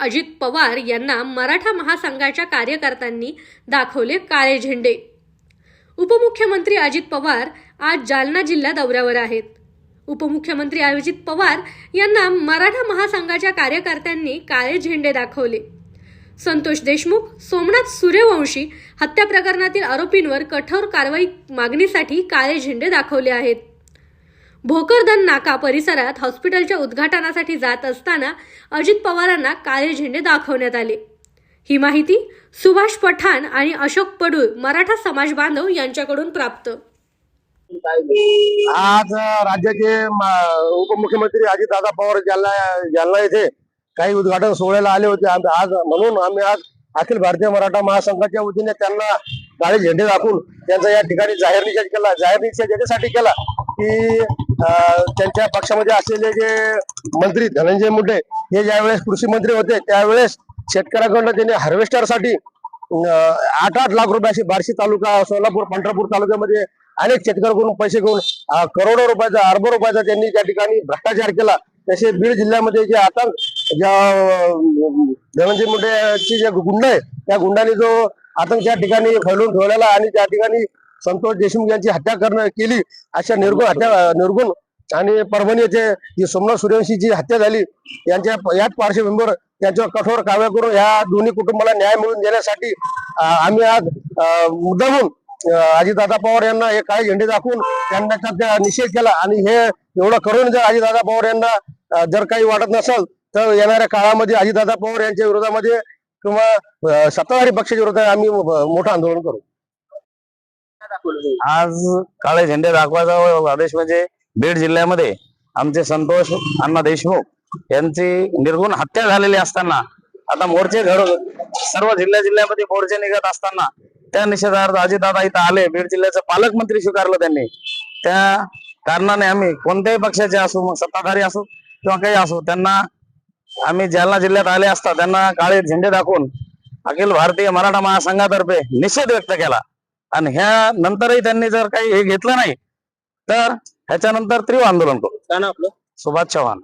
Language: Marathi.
अजित पवार यांना मराठा महासंघाच्या कार्यकर्त्यांनी दाखवले काळे झेंडे. उपमुख्यमंत्री अजित पवार आज जालना जिल्हा दौऱ्यावर आहेत. उपमुख्यमंत्री अजित पवार यांना मराठा महासंघाच्या कार्यकर्त्यांनी काळे झेंडे दाखवले. संतोष देशमुख सोमनाथ सूर्यवंशी हत्या प्रकरणातील आरोपींवर कठोर कारवाई मागणीसाठी काळे झेंडे दाखवले आहेत. भोकरदन नाका परिसरात हॉस्पिटलच्या उद्घाटनासाठी जात असताना अजित पवारांना काळे झेंडे दाखवण्यात आले. ही माहिती सुभाष पठाण आणि अशोक पडूळ मराठा समाज बांधव यांच्याकडून प्राप्त. आज राज्याचे उपमुख्यमंत्री अजितदादा पवार जालना जालना येथे काही उद्घाटन सोहळ्याला आले होते. आज म्हणून आम्ही आज अखिल भारतीय मराठा महासंघाच्या वतीने त्यांना काळे झेंडे दाखवून त्यांचा या ठिकाणी जाहीर निषेध केला. जाहीर निषेध याच्यासाठी केला की त्यांच्या पक्षामध्ये असलेले जे मंत्री धनंजय मुंडे हे ज्यावेळेस कृषी मंत्री होते त्यावेळेस शेतकऱ्याकडनं त्यांनी हार्वेस्टरसाठी आठ आठ लाख रुपयाची बार्शी तालुका सोलापूर पंढरपूर तालुक्यामध्ये अनेक शेतकऱ्यांकडून पैसे घेऊन करोडो रुपयाचा अर्ब रुपयाचा त्यांनी त्या ठिकाणी भ्रष्टाचार केला. तसे बीड जिल्ह्यामध्ये जे आतंक ज्या धनंजय धनंजय मुंडेचे जे गुंड आहे त्या गुंडाने जो आतंक त्या ठिकाणी फैलून ठेवलेला आणि त्या ठिकाणी संतोष देशमुख यांची हत्या करणं केली अशा निर्गुण हत्या निर्गुण आणि परभणी येथे जी सूर्यवंशी जी हत्या झाली यांच्या याच पार्श्वभूमीवर त्यांच्यावर कठोर कारवाई करून ह्या दोन्ही कुटुंबाला न्याय मिळवून देण्यासाठी आम्ही आज अं, मुद्दामून अजितदादा पवार यांना हे काळे झेंडे दाखवून त्यांना त्या निषेध केला. आणि हे एवढं करून जर अजितदादा पवार यांना जर काही वाटत नसेल तर येणाऱ्या काळामध्ये अजितदादा पवार यांच्या विरोधामध्ये किंवा सत्ताधारी पक्षाच्या विरोधात आम्ही मोठं आंदोलन करू. आज काळे झेंडे दाखवायचा आदेश म्हणजे बीड जिल्ह्यामध्ये आमचे संतोष अण्णा देशमुख यांची निर्गुण हत्या झालेली असताना आता मोर्चे घड सर्व जिल्ह्या जिल्ह्यामध्ये मोर्चे निघत असताना त्या निषेधार्थ अजितदादा इथं आले. बीड जिल्ह्याचं पालकमंत्री स्वीकारलं त्यांनी. त्या कारणाने आम्ही कोणत्याही पक्षाचे असो मग सत्ताधारी असो किंवा काही असो त्यांना आम्ही जालना जिल्ह्यात आले असता त्यांना काळे झेंडे दाखवून अखिल भारतीय मराठा महासंघातर्फे निषेध व्यक्त केला. आणि ह्या नंतरही त्यांनी जर काही हे घेतलं नाही तर ह्याच्यानंतर तीव्र आंदोलन करू. आपलं? सुभाष चव्हाण.